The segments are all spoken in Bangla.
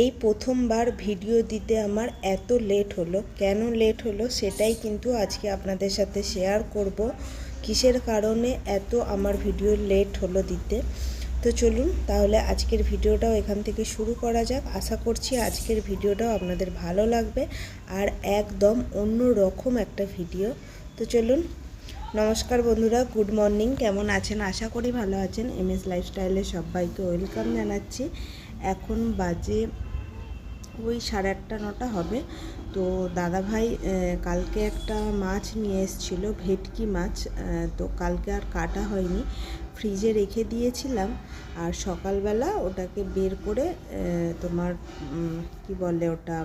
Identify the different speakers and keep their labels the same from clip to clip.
Speaker 1: এই প্রথমবার ভিডিও দিতে আমার এত লেট হলো। কেন লেট হলো সেটাই কিন্তু আজকে আপনাদের সাথে শেয়ার করব। কিসের কারণে এত আমার ভিডিও লেট হলো দিতে? তো চলুন তাহলে আজকের ভিডিওটাও এখান থেকে শুরু করা যাক। আশা করছি আজকের ভিডিওটাও আপনাদের ভালো লাগবে আর একদম অন্য রকম একটা ভিডিও। তো চলুন, নমস্কার বন্ধুরা, গুড মর্নিং, কেমন আছেন? আশা করি ভালো আছেন। এম এস লাইফস্টাইলে সবাইকে ওয়েলকাম জানাচ্ছি। এখন বাজে ওই সাড়ে আটটা, নটা হবে। তো দাদাভাই কালকে একটা মাছ নিয়ে এসেছিল, ভেটকি মাছ। তো কালকে আর কাটা হয়নি। ফ্রিজে রেখে দিয়েছিলাম আর সকালবেলা ওটাকে বের করে তোমার কি বলে ওটা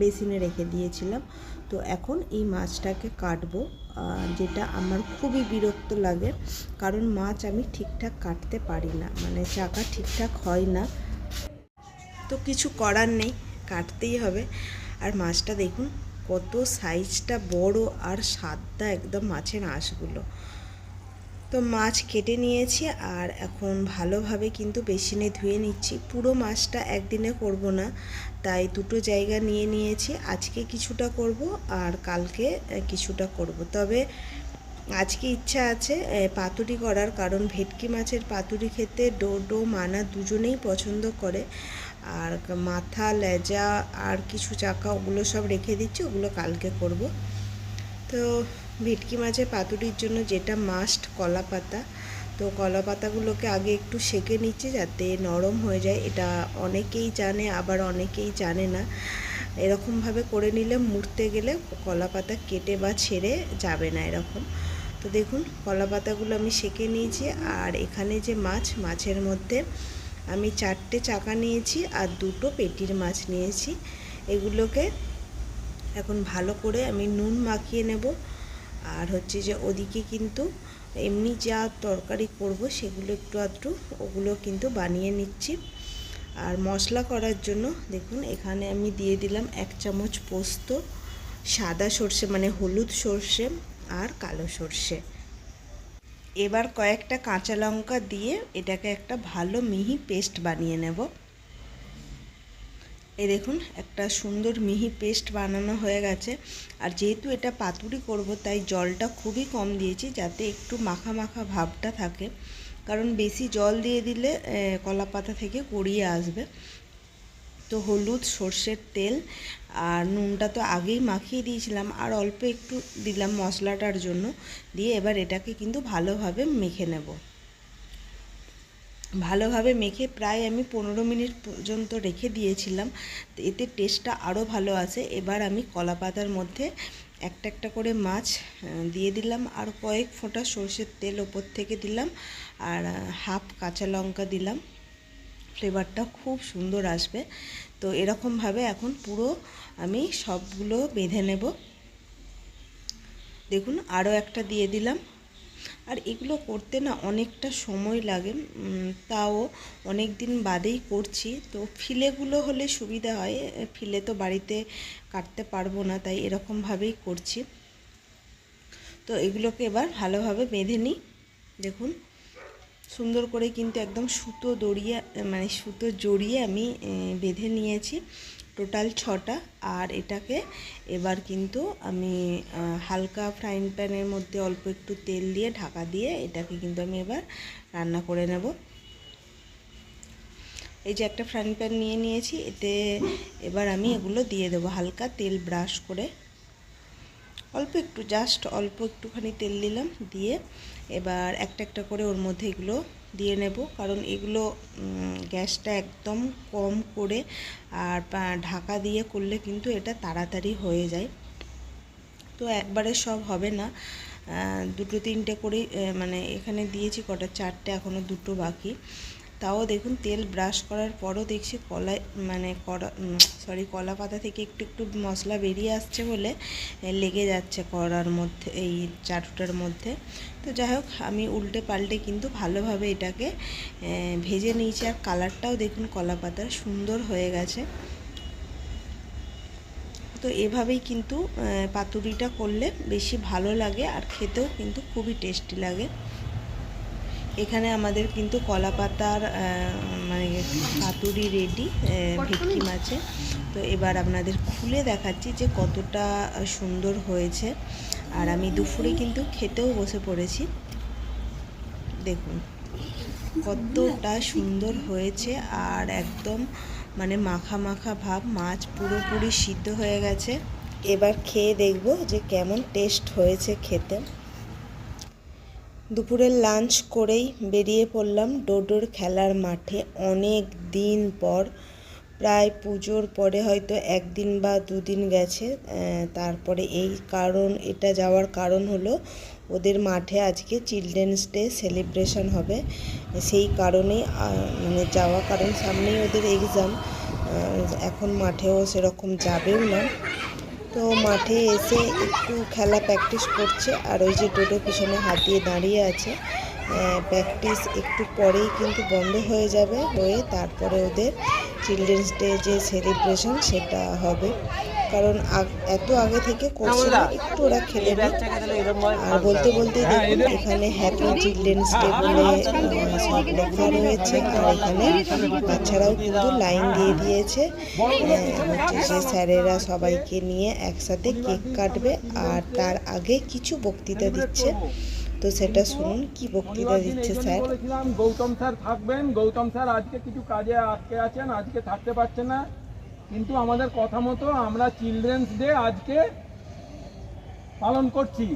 Speaker 1: বেসিনে রেখে দিয়েছিলাম। তো এখন এই মাছটাকে কাটবো যেটা আমার খুবই বিরক্ত লাগে। কারণ মাছ আমি ঠিকঠাক কাটতে পারি না মানে চাকা ঠিকঠাক হয় না। তো কিছু করার নেই। কাটতেই হবে। আর মাছটা দেখুন, কত সাইজটা বড় আর স্বাদটা একদম মাছের আঁশগুলো। তো মাছ কেটে নিয়েছি আর এখন ভালোভাবে কিন্তু বেসিনে ধুয়ে নিচ্ছি। পুরো মাছটা একদিনে করব না, তাই দুটো জায়গা নিয়ে নিয়েছি। আজকে কিছুটা করব আর কালকে কিছুটা করব। তবে আজকে ইচ্ছা আছে পাতুরি করার কারণ ভেটকি মাছের পাতুরি খেতে ডো ডো, মানা দুজনেই পছন্দ করে। আর মাথা, লেজা আর কিছু চাকা ওগুলো সব রেখে দিচ্ছি, ওগুলো কালকে করব। তো ভেটকি মাছের পাতুরির জন্য যেটা মাস্ট কলা পাতা। তো কলা পাতাগুলোকে আগে একটু সেকে নিচ্ছে যাতে নরম হয়ে যায়। এটা অনেকেই জানে, আবার অনেকেই জানে না। এরকমভাবে করে নিলে মুড়তে গেলে কলা পাতা কেটে বা ছেড়ে যাবে না এরকম। তো দেখুন কলা পাতাগুলো আমি সেকে নিয়েছি আর এখানে যে মাছ, মাছের মধ্যে আমি চারটে চাকা নিয়েছি আর দুটো পেটির মাছ নিয়েছি। এগুলোকে এখন ভালো করে আমি নুন মাখিয়ে নেব। আর হচ্ছে যে ওদিকে কিন্তু এমনি যা তরকারি করব সেগুলো একটু আধটু ওগুলো কিন্তু বানিয়ে নিচ্ছি। আর মশলা করার জন্য দেখুন, এখানে আমি দিয়ে দিলাম এক চামচ পোস্ত, সাদা সর্ষে মানে হলুদ সর্ষে। আর কালো সর্ষে। এবার কয়েকটা কাঁচা লঙ্কা দিয়ে এটাকে একটা ভালো মিহি পেস্ট বানিয়ে নেব। এ দেখুন, একটা সুন্দর মিহি পেস্ট বানানো হয়ে গেছে। আর যেহেতু এটা পাতুরি করব, তাই জলটা খুবই কম দিয়েছি যাতে একটু মাখা মাখা ভাবটা থাকে। কারণ বেশি জল দিয়ে দিলে কলা পাতা থেকে গড়িয়ে আসবে। তো হলুদ সর্ষের তেল আর নুনটা তো আগেই মাখিয়ে দিয়েছিলাম, আর অল্প একটু দিলাম মশলাটার জন্য, দিয়ে এবার এটাকে কিন্তু ভালোভাবে মেখে নেব। ভালোভাবে মেখে প্রায় আমি পনেরো মিনিট পর্যন্ত রেখে দিয়েছিলাম, এতে টেস্টটা আরও ভালো আসে এবার আমি কলা পাতার মধ্যে একটা একটা করে মাছ দিয়ে দিলাম, আর কয়েক ফোঁটা সর্ষের তেল ওপর থেকে দিলাম, আর হাফ কাঁচা লঙ্কা দিলাম। ফ্লেভারটা খুব সুন্দর আসবে। তো এরকমভাবে এখন পুরো আমি সবগুলো বেঁধে নেব। দেখুন, আরও একটা দিয়ে দিলাম। আর এগুলো করতে না অনেকটা সময় লাগে তাও অনেক দিন বাদেই করছি। তো ফিলেগুলো হলে সুবিধা হয়, ফিলে তো বাড়িতে কাটতে পারব না, তাই এরকমভাবেই করছি। তো এগুলোকে এবার ভালোভাবে বেঁধে নিই। দেখুন সুন্দর করে কিন্তু একদম সুতো দড়িয়ে মানে সুতো জড়িয়ে আমি বেঁধে নিয়েছি। টোটাল ছটা। আর এটাকে এবার কিন্তু আমি হালকা ফ্রাইং প্যানের মধ্যে অল্প একটু তেল দিয়ে ঢাকা দিয়ে এটাকে কিন্তু আমি এবার রান্না করে নেব। এই যে একটা ফ্রাইং প্যান নিয়ে নিয়েছি, এতে এবার আমি এগুলো দিয়ে দেবো হালকা তেল ব্রাশ করে। অল্প একটু জাস্ট অল্প একটুখানি তেল দিলাম, দিয়ে এবার একটা একটা করে ওর মধ্যে এগুলো দিয়ে নেব। কারণ এগুলো গ্যাসটা একদম কম করে আর ঢাকা দিয়ে করলে কিন্তু এটা তাড়াতাড়ি হয়ে যায়। তো একবারে সব হবে না। দুটো তিনটে করে মানে এখানে দিয়েছি, কটা, চারটে এখনও দুটো বাকি। তাও দেখুন তেল ব্রাশ করার পরও দেখছি কলাই মানে কড়া সরি কলা পাতা থেকে একটু একটু মশলা বেরিয়ে আসছে বলে লেগে যাচ্ছে কড়ার মধ্যে, এই চাটুটার মধ্যে। তো যাই হোক, আমি উল্টে পাল্টে কিন্তু ভালোভাবে এটাকে ভেজে নিয়েছি। আর কালারটাও দেখুন কলা পাতার সুন্দর হয়ে গেছে। তো এভাবেই কিন্তু পাতুরিটা করলে বেশি ভালো লাগে আর খেতেও কিন্তু খুবই টেস্টি লাগে। এখানে আমাদের কিন্তু কলা পাতার মানে পাতুরি রেডি ভেটকি মাছে। তো এবার আপনাদের খুলে দেখাচ্ছি যে কতটা সুন্দর হয়েছে। আর আমি দুপুরে কিন্তু খেতেও বসে পড়েছি। দেখুন কতটা সুন্দর হয়েছে। আর একদম মানে মাখা মাখা ভাব মাছ পুরোপুরি সিদ্ধ হয়ে গেছে। এবার খেয়ে দেখব যে কেমন টেস্ট হয়েছে খেতে। দুপুরের লাঞ্চ করেই বেরিয়ে পড়লাম ডোডোর খেলার মাঠে। অনেক দিন পর, প্রায় পুজোর পরে হয়তো একদিন বা দুদিন গেছে। তারপরে এই কারণ, এটা যাওয়ার কারণ হলো ওদের মাঠে আজকে চিলড্রেন্স ডে সেলিব্রেশন হবে। সেই কারণেই মানে যাওয়া কারণ সামনেই ওদের এক্সাম এখন মাঠেও সেরকম যাবেও না। তো মাঠে এসে একটু খেলা প্র্যাকটিস করছে। আর ওই যে ডোডো পিছনে হাত দিয়ে দাঁড়িয়ে আছে। প্র্যাকটিস একটু পরেই কিন্তু বন্ধ হয়ে যাবে হয়ে তারপরে ওদের চিলড্রেন্স ডে যে সেলিব্রেশন সেটা হবে। কারণ এত আগে থেকে করছে না একটু ওরা খেলে আর বলতে বলতে দেখুন এখানে হ্যাপি চিলড্রেন্স ডে বলে সব লেখা রয়েছে। আর এখানে বাচ্চারাও কিন্তু লাইন দিয়ে দিয়েছে। হচ্ছে যে স্যারেরা সবাইকে নিয়ে একসাথে কেক কাটবে আর তার আগে কিছু বক্তৃতা দিচ্ছে। তো সেটা শুনুন কি বক্তৃতা দিচ্ছে স্যার?
Speaker 2: বলেছিলাম গৌতম স্যার থাকবেন। গৌতম স্যার আজকে কিছু কাজে আটকে আছেন আজকে থাকতে পারছেন না। কিন্তু আমাদের কথা মতো আমরা চিলড্রেন্স ডে আজকে পালন করছি।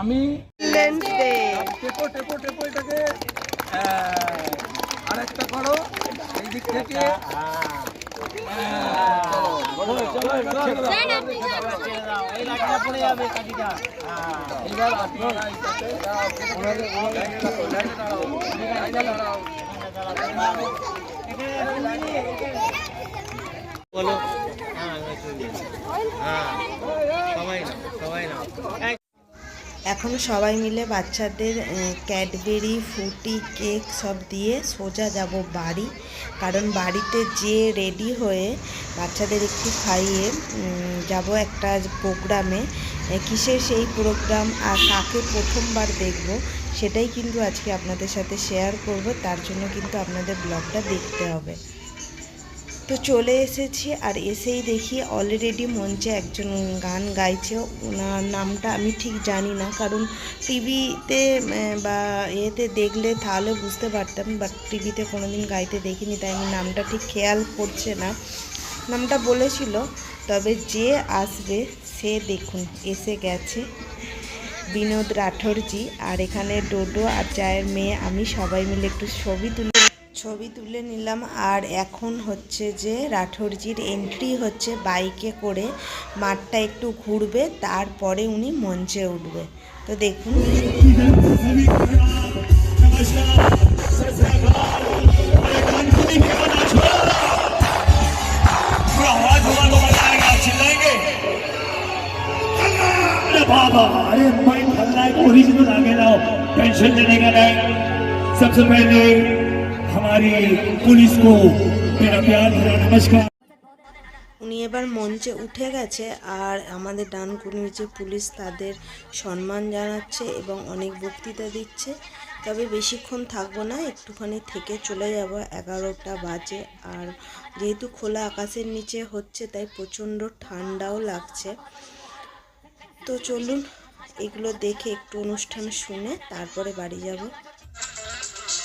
Speaker 2: আমি
Speaker 1: চিলড্রেন্স ডে
Speaker 2: টেপো টেপো টেপো এটাকে আরেকটা করো এই দিক থেকে
Speaker 3: বলো। হ্যাঁ সবাই না সবাই না
Speaker 1: এখন সবাই মিলে বাচ্চাদের ক্যাডবেরি, ফ্রুটি, কেক সব দিয়ে সোজা যাব বাড়ি। কারণ বাড়িতে যে রেডি হয়ে বাচ্চাদের একটু খাইয়ে যাব একটা প্রোগ্রামে। কিসের সেই প্রোগ্রাম আর কাকে প্রথমবার দেখব সেটাই কিন্তু আজকে আপনাদের সাথে শেয়ার করব। তার জন্য কিন্তু আপনাদের ব্লগটা দেখতে হবে। তো চলে এসেছি আর এসেই দেখি অলরেডি মঞ্চে একজন গান গাইছে। ওনার নামটা আমি ঠিক জানি না, কারণ টিভিতে বা এতে দেখলে তাহলে বুঝতে পারতাম বাট টিভিতে কোনো দিন গাইতে দেখিনি, তাই আমি নামটা ঠিক খেয়াল করছে না। নামটা বলেছিল, তবে যে আসবে সে দেখুন, এসে গেছে। বিনোদ রাঠোরজি, আর এখানে ডোডো আর চায়ের মেয়ে, আমি সবাই মিলে একটু ছবি তুলে। ছবি তুলে নিলাম আর এখন হচ্ছে যে রাঠোরজির এন্ট্রি হচ্ছে বাইকে করে মাঠটা একটু ঘুরবে তারপরে উনি মঞ্চে উঠবে তো দেখুন
Speaker 4: पूरा आवाज होगा तो मजा आएगा आप चिल्लाएंगे अरे बाबा अरे माइक हल्ला है ओरिजिनल आगे लाओ टेंशन लेने का नहीं सबसे पहले हमारी पुलिस को मेरा प्यार भरा नमस्कार
Speaker 1: উনি এবার মঞ্চে উঠে গেছে আর আমাদের ডানকুনির যে পুলিশ তাদের সম্মান জানাচ্ছে এবং অনেক বক্তৃতা দিচ্ছে তবে বেশিক্ষণ থাকবো না একটুখানি থেকে চলে যাব এগারোটা বাজে আর যেহেতু খোলা আকাশের নিচে হচ্ছে তাই প্রচণ্ড ঠান্ডাও লাগছে তো চলুন এগুলো দেখে একটু অনুষ্ঠান শুনে তারপরে বাড়ি যাব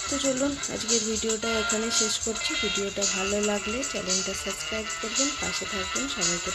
Speaker 1: তো চলুন, আজকের ভিডিওটা এখানে শেষ করছি। ভিডিওটা ভালো লাগলে চ্যানেলটা সাবস্ক্রাইব করবেন, পাশে থাকবেন, সবাইকে